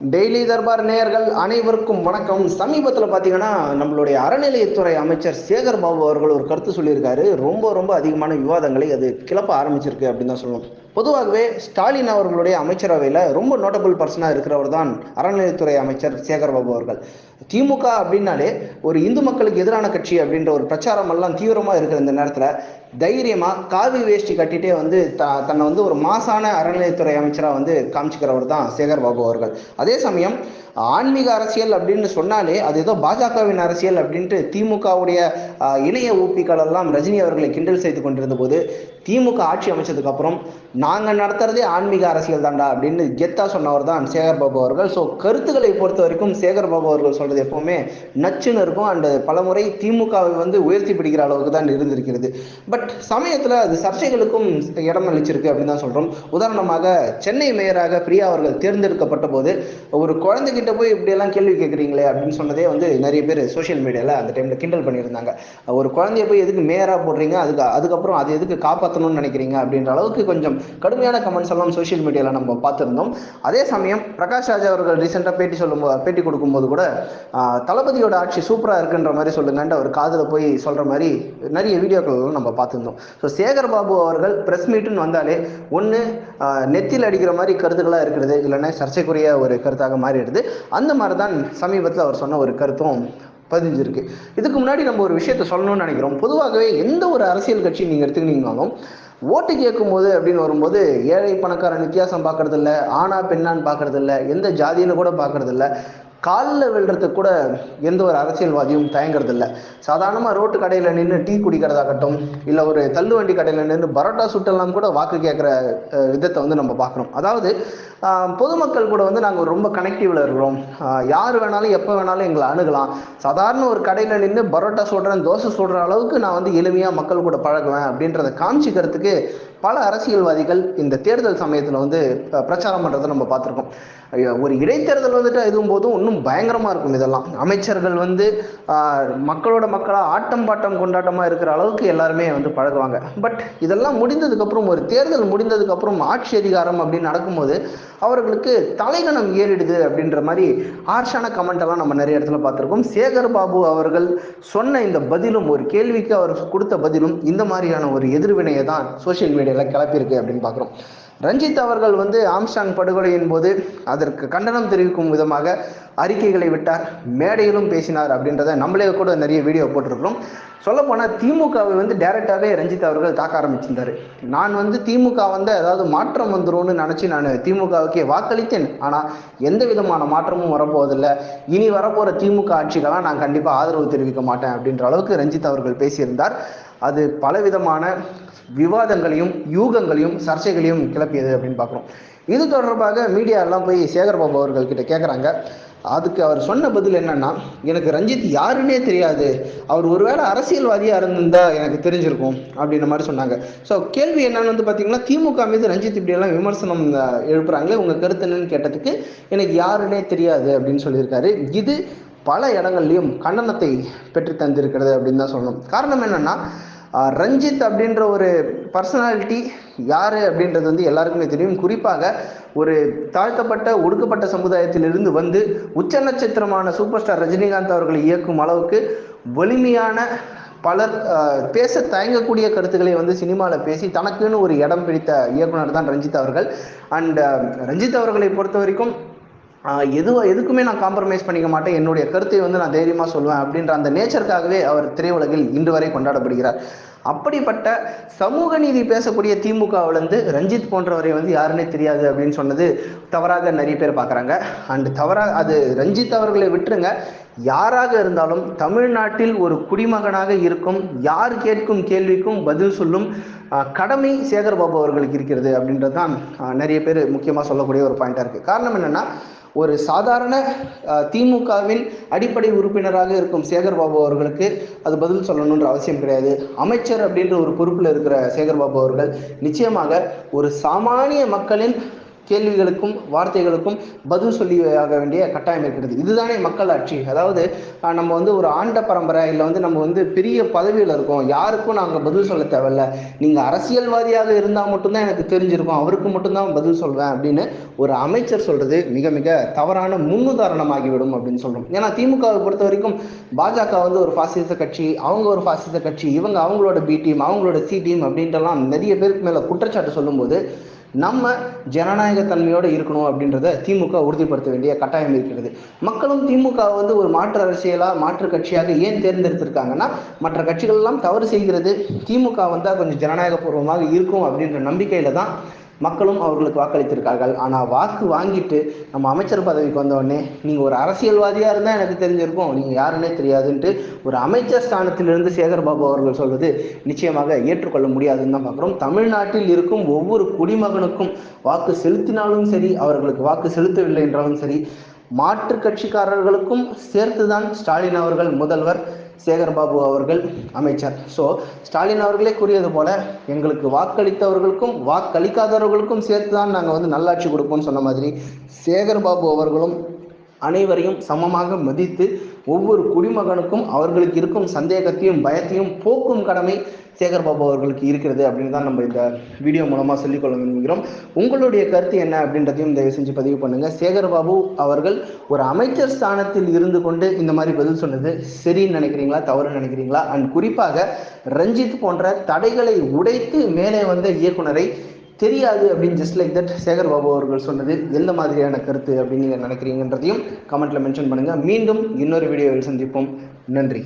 Daily Darbar நேயர்கள் அனைவருக்கும் வணக்கம். சமீபத்தில் பார்த்தீங்கன்னா நம்மளுடைய அறநிலையத்துறை அமைச்சர் சேகர் பாபு அவர்கள் ஒரு கருத்து சொல்லியிருக்காரு. ரொம்ப ரொம்ப அதிகமான விவாதங்களை அது கிளப்ப ஆரம்பிச்சிருக்கு அப்படின்னு தான் சொல்லணும். பொதுவாகவே ஸ்டாலின் அவர்களுடைய அமைச்சரவையில் ரொம்ப நோட்டபிள் பர்சனாக இருக்கிறவர் தான் அறநிலையத்துறை அமைச்சர் சேகர்பாபு அவர்கள். திமுக அப்படின்னாலே ஒரு இந்து மக்களுக்கு எதிரான கட்சி அப்படின்ற ஒரு பிரச்சாரம் எல்லாம் தீவிரமாக இருக்கிற இந்த நேரத்தில் தைரியமாக காவி வேஷ்டி கட்டிட்டே வந்து த தன்னை வந்து ஒரு மாசான அறநிலையத்துறை அமைச்சராக வந்து காமிச்சிக்கிறவர் தான் சேகர்பாபு அவர்கள். அதே சமயம் ஆன்மீக அரசியல் அப்படின்னு சொன்னாலே அது ஏதோ பாஜகவின் அரசியல் அப்படின்ட்டு திமுகவுடைய இணைய ஊப்பிகள் எல்லாம் ரஜினி அவர்களை கிண்டல் செய்து கொண்டிருந்த போது திமுக ஆட்சி அமைச்சதுக்கு அப்புறம் நாங்கள் நடத்துறதே ஆன்மீக அரசியல் தாண்டா அப்படின்னு கெத்தா சொன்னவர் தான் சேகர் பாபு அவர்கள். ஸோ கருத்துக்களை பொறுத்த வரைக்கும் சேகர் பாபு அவர்கள் சொல்றது எப்பவுமே நச்சுன்னு இருக்கும். அண்ட் பலமுறை திமுகவை வந்து உயர்த்தி பிடிக்கிற அளவுக்கு தான் இருந்திருக்கிறது. பட் சமயத்தில் அது சர்ச்சைகளுக்கும் இடம் அளிச்சிருக்கு அப்படின்னு தான் சொல்றோம். உதாரணமாக சென்னை மேயராக பிரியா அவர்கள் தேர்ந்தெடுக்கப்பட்ட போது ஒரு குழந்தைகிட்ட போய் இப்படியெல்லாம் கேள்வி கேட்குறீங்களே அப்படின்னு சொன்னதே வந்து நிறைய பேர் சோஷியல் மீடியாவில் அந்த டைமில் கிண்டல் பண்ணியிருந்தாங்க. ஒரு குழந்தைய போய் எதுக்கு மேயராக போடுறீங்க? அதுக்கு அதுக்கப்புறம் அது எதுக்கு காப்பாற்றணும்னு நினைக்கிறீங்க? அப்படின்ற அளவுக்கு கொஞ்சம் கடுமையான கமெண்ட்ஸ் எல்லாம் சோஷியல் மீடியாவில் நம்ம பார்த்துருந்தோம். அதே சமயம் பிரகாஷ் ராஜ் அவர்கள் ரீசெண்டாக பேட்டி சொல்லும் பேட்டி கொடுக்கும்போது கூட தளபதியோட ஆட்சி சூப்பராக இருக்குன்ற மாதிரி சொல்லுங்கன்ட்டு அவர் காதில் போய் சொல்கிற மாதிரி நிறைய வீடியோக்கள் எல்லாம் நம்ம பார்த்துருந்தோம். ஸோ சேகர் பாபு அவர்கள் ப்ரெஸ் மீட்டுன்னு வந்தாலே ஒன்று நெத்தியில் அடிக்கிற மாதிரி கருத்துக்களாக இருக்கிறது இல்லைன்னா சர்ச்சைக்குரிய ஒரு கருத்தாக மாறிடுது. அந்த மாதிரி தான் சமீபத்தில் அவர் சொன்ன ஒரு கருத்தும் பதிஞ்சிருக்கு. இதுக்கு முன்னாடி நம்ம ஒரு விஷயத்த சொல்லணும்னு நினைக்கிறோம். பொதுவாகவே எந்த ஒரு அரசியல் கட்சி நீங்கள் எடுத்துக்கிட்டீங்கனாலும் ஓட்டு கேட்கும்போது அப்படின்னு வரும்போது ஏழை பணக்காரன் வித்தியாசம் பார்க்கறதில்ல ஆனா ஆணா பெண்ணான்னு பார்க்கறதில்ல எந்த ஜாதின்னு கூட பார்க்கறதில்ல. காலில் விழுறதுக்கு கூட எந்த ஒரு அரசியல்வாதியும் தயங்குறது இல்லை சாதாரணமாக ரோட்டு கடையில் நின்று டீ குடிக்கிறதாகட்டும் இல்லை ஒரு தள்ளுவண்டி கடையில் நின்று பரோட்டா சுட்டெல்லாம் கூட வாக்கு கேட்குற விதத்தை வந்து நம்ம பார்க்குறோம். அதாவது பொதுமக்கள் கூட வந்து நாங்கள் ரொம்ப கனெக்டிவில் இருக்கிறோம். யார் வேணாலும் எப்போ வேணாலும் எங்களை அணுகலாம். சாதாரண ஒரு கடையில் நின்று பரோட்டா சுடுறேன் தோசை சுடுற அளவுக்கு நான் வந்து எளிமையாக மக்கள் கூட பழகுவேன் அப்படின்றத காமிச்சிக்கிறதுக்கு பல அரசியல்வாதிகள் இந்த தேர்தல் சமயத்தில் வந்து பிரச்சாரம் பண்ணுறதை நம்ம பார்த்துருக்கோம். ஐயோ, ஒரு இடைத்தேர்தல் வந்துட்டு இதுவும் போதும் இன்னும் பயங்கரமாக இருக்கும் இதெல்லாம். அமைச்சர்கள் வந்து மக்களோட மக்களாக ஆட்டம் பாட்டம் கொண்டாட்டமாக இருக்கிற அளவுக்கு எல்லாருமே வந்து பழகுவாங்க. பட் இதெல்லாம் முடிந்ததுக்கப்புறம் ஒரு தேர்தல் முடிந்ததுக்கப்புறம் ஆட்சி அதிகாரம் அப்படின்னு நடக்கும்போது அவர்களுக்கு தலைகணம் ஏறிடுது அப்படின்ற மாதிரி ஆர்ஷான கமெண்ட் எல்லாம் நம்ம நிறைய இடத்துல பார்த்துருக்கோம். சேகர் பாபு அவர்கள் சொன்ன இந்த பதிலும் ஒரு கேள்விக்கு அவர் கொடுத்த பதிலும் இந்த மாதிரியான ஒரு எதிர்வினையை தான் சோஷியல் மீடியாவில் கிளப்பியிருக்கு அப்படின்னு பார்க்குறோம். ரஞ்சித் அவர்கள் வந்து ஆம்ஸ்டாங் படுகொலையின் போது அதற்கு கண்டனம் தெரிவிக்கும் விதமாக அறிக்கைகளை விட்டார். மேடையிலும் பேசினார் அப்படின்றத நம்மளே கூட நிறைய வீடியோ போட்டிருக்கிறோம். சொல்லப்போனால் திமுகவை வந்து டைரெக்டாகவே ரஞ்சித் அவர்கள் தாக்க ஆரம்பிச்சிருந்தாரு. நான் வந்து திமுக வந்து ஏதாவது மாற்றம் வந்துரும்னு நினச்சி நான் திமுகவுக்கே வாக்களித்தேன். ஆனால் எந்த விதமான மாற்றமும் வரப்போவதில்லை. இனி வரப்போகிற திமுக ஆட்சிக்கெல்லாம் நான் கண்டிப்பாக ஆதரவு தெரிவிக்க மாட்டேன் அப்படின்ற அளவுக்கு ரஞ்சித் அவர்கள் பேசியிருந்தார். அது பலவிதமான விவாதங்களையும் யூகங்களையும் சர்ச்சைகளையும் கிளப்பியது அப்படின்னு பார்க்குறோம். இது தொடர்பாக மீடியா எல்லாம் போய் சேகர் பாபு கேட்குறாங்க அதுக்கு அவர் சொன்ன பதில் என்னன்னா எனக்கு ரஞ்சித் யாருன்னே தெரியாது. அவர் ஒருவேளை அரசியல்வாதியாக இருந்திருந்தா எனக்கு தெரிஞ்சிருக்கும் அப்படின்ற மாதிரி சொன்னாங்க. ஸோ கேள்வி என்னன்னு வந்து பார்த்தீங்கன்னா திமுக மீது ரஞ்சித் இப்படியெல்லாம் விமர்சனம் எழுப்புறாங்களே உங்கள் கருத்து என்னன்னு கேட்டதுக்கு எனக்கு யாருன்னே தெரியாது அப்படின்னு சொல்லியிருக்காரு. இது பல இடங்கள்லையும் கண்டனத்தை பெற்று தந்திருக்கிறது அப்படின்னு தான் சொல்லணும். காரணம் என்னன்னா ரஞ்சித் அப்படின்ற ஒரு பர்சனாலிட்டி யார் அப்படின்றது வந்து எல்லாருக்குமே தெரியும். குறிப்பாக ஒரு தாழ்த்தப்பட்ட ஒடுக்கப்பட்ட சமுதாயத்திலிருந்து வந்து உச்ச நட்சத்திரமான சூப்பர் ஸ்டார் ரஜினிகாந்த் அவர்களை இயக்கும் அளவுக்கு வலிமையான பலர் பேச தயங்கக்கூடிய கருத்துக்களை வந்து சினிமாவில் பேசி தனக்குன்னு ஒரு இடம் பிடித்த இயக்குனர் தான் ரஞ்சித் அவர்கள். அண்ட் ரஞ்சித் அவர்களை பொறுத்த வரைக்கும் ஆஹ் எதுக்குமே நான் காம்ப்ரமைஸ் பண்ணிக்க மாட்டேன். என்னுடைய கருத்தை வந்து நான் தைரியமாக சொல்லுவேன் அப்படின்ற அந்த நேச்சருக்காகவே அவர் திரையுலகில் இன்று வரை கொண்டாடப்படுகிறார். அப்படிப்பட்ட சமூக நீதி பேசக்கூடிய திமுகவிலேருந்து ரஞ்சித் போன்றவரை வந்து யாருன்னே தெரியாது அப்படின்னு சொன்னது தவறாக நிறைய பேர் பார்க்குறாங்க. அண்ட் தவறாக அது ரஞ்சித் அவர்களை விட்டுருங்க. யாராக இருந்தாலும் தமிழ்நாட்டில் ஒரு குடிமகனாக இருக்கும் யார் கேட்கும் கேள்விக்கும் பதில் சொல்லும் கடமை சேகர் பாபு அவர்களுக்கு இருக்கிறது அப்படின்றது தான் நிறைய பேர் முக்கியமாக சொல்லக்கூடிய ஒரு பாயிண்டாக இருக்குது காரணம் என்னென்னா ஒரு சாதாரண திமுகவின் அடிப்படை உறுப்பினராக இருக்கும் சேகர் பாபு அவர்களுக்கு அது பதில் சொல்லணுன்ற அவசியம் கிடையாது. அமைச்சர் அப்படின்ற ஒரு பொறுப்பில் இருக்கிற சேகர் பாபு அவர்கள் நிச்சயமாக ஒரு சாமானிய மக்களின் கேள்விகளுக்கும் வார்த்தைகளுக்கும் பதில் சொல்லி ஆக வேண்டிய கட்டாயம் இருக்கிறது. இதுதானே மக்கள் ஆட்சி. அதாவது நம்ம வந்து ஒரு ஆண்ட பரம்பரை இல்லை வந்து நம்ம வந்து பெரிய பதவியில் இருக்கோம். யாருக்கும் நாங்கள் பதில் சொல்ல தேவையில்ல. நீங்கள் அரசியல்வாதியாக இருந்தால் மட்டும்தான் எனக்கு தெரிஞ்சிருக்கும். அவருக்கு மட்டும்தான் பதில் சொல்வேன் அப்படின்னு ஒரு அமைச்சர் சொல்றது மிக மிக தவறான முன்னுதாரணமாகிவிடும் அப்படின்னு சொல்கிறோம் ஏன்னா திமுகவை பொறுத்த வரைக்கும் பாஜக வந்து ஒரு பாசிச கட்சி அவங்க ஒரு பாசிச கட்சி இவங்க அவங்களோட பி டீம் அவங்களோட சி டீம் அப்படின்ட்டுலாம் நிறைய பேருக்கு மேலே குற்றச்சாட்டு சொல்லும்போது நம்ம ஜனநாயக தன்மையோடு இருக்கணும் அப்படின்றத திமுக உறுதிப்படுத்த வேண்டிய கட்டாயம் இருக்கிறது. மக்களும் திமுக வந்து ஒரு மாற்று அரசியலாக மாற்று கட்சியாக ஏன் தேர்ந்தெடுத்திருக்காங்கன்னா மற்ற கட்சிகள் எல்லாம் தவறு செய்கிறது. திமுக வந்தால் கொஞ்சம் ஜனநாயக பூர்வமாக இருக்கும் அப்படின்ற நம்பிக்கையில தான் மக்களும் அவர்களுக்கு வாக்களித்திருக்கார்கள். ஆனால் வாக்கு வாங்கிட்டு நம்ம அமைச்சர் பதவிக்கு வந்த நீங்கள் ஒரு அரசியல்வாதியாக இருந்தால் எனக்கு தெரிஞ்சிருக்கும். நீங்கள் யாருன்னே தெரியாதுன்ட்டு ஒரு அமைச்சர் ஸ்தானத்திலிருந்து சேகர்பாபு அவர்கள் சொல்வது நிச்சயமாக ஏற்றுக்கொள்ள முடியாதுன்னு தான் பார்க்குறோம். தமிழ்நாட்டில் இருக்கும் ஒவ்வொரு குடிமகனுக்கும் வாக்கு செலுத்தினாலும் சரி அவர்களுக்கு வாக்கு செலுத்தவில்லை என்றாலும் சரி மாற்று கட்சிக்காரர்களுக்கும் சேர்த்துதான் ஸ்டாலின் அவர்கள் முதல்வர். சேகர்பாபு அவர்கள் அமைச்சர். ஸோ ஸ்டாலின் அவர்களே கூறியது போல எங்களுக்கு வாக்களித்தவர்களுக்கும் வாக்களிக்காதவர்களுக்கும் சேர்த்து தான் நாங்கள் வந்து நல்லாட்சி கொடுப்போம்னு சொன்ன மாதிரி சேகர்பாபு அவர்களும் அனைவரையும் சமமாக மதித்து ஒவ்வொரு குடிமகனுக்கும் அவர்களுக்கு இருக்கும் சந்தேகத்தையும் பயத்தையும் போக்கும் கடமை சேகர் பாபு அவர்களுக்கு இருக்கிறது அப்படின்னு தான் நம்ம இந்த வீடியோ மூலமாக சொல்லிக்கொள்ள விரும்புகிறோம் உங்களுடைய கருத்து என்ன அப்படின்றதையும் தயவு செஞ்சு பதிவு பண்ணுங்க. சேகர் பாபு அவர்கள் ஒரு அமைச்சர் ஸ்தானத்தில் இருந்து கொண்டு இந்த மாதிரி பதில் சொன்னது சரின்னு நினைக்கிறீங்களா? தவறுன்னு நினைக்கிறீங்களா? அண்ட் குறிப்பாக ரஞ்சித் போன்ற தடைகளை உடைத்து மேலே வந்த இயக்குனரை தெரியாது அப்படின்னு just like that Sekar Babu அவர்கள் சொன்னது எந்த மாதிரியான கருத்து அப்படின்னு நீங்கள் நினைக்கிறீங்கன்றதையும் கமெண்ட்டில் மென்ஷன் பண்ணுங்கள் மீண்டும் இன்னொரு வீடியோவில் சந்திப்போம். நன்றி.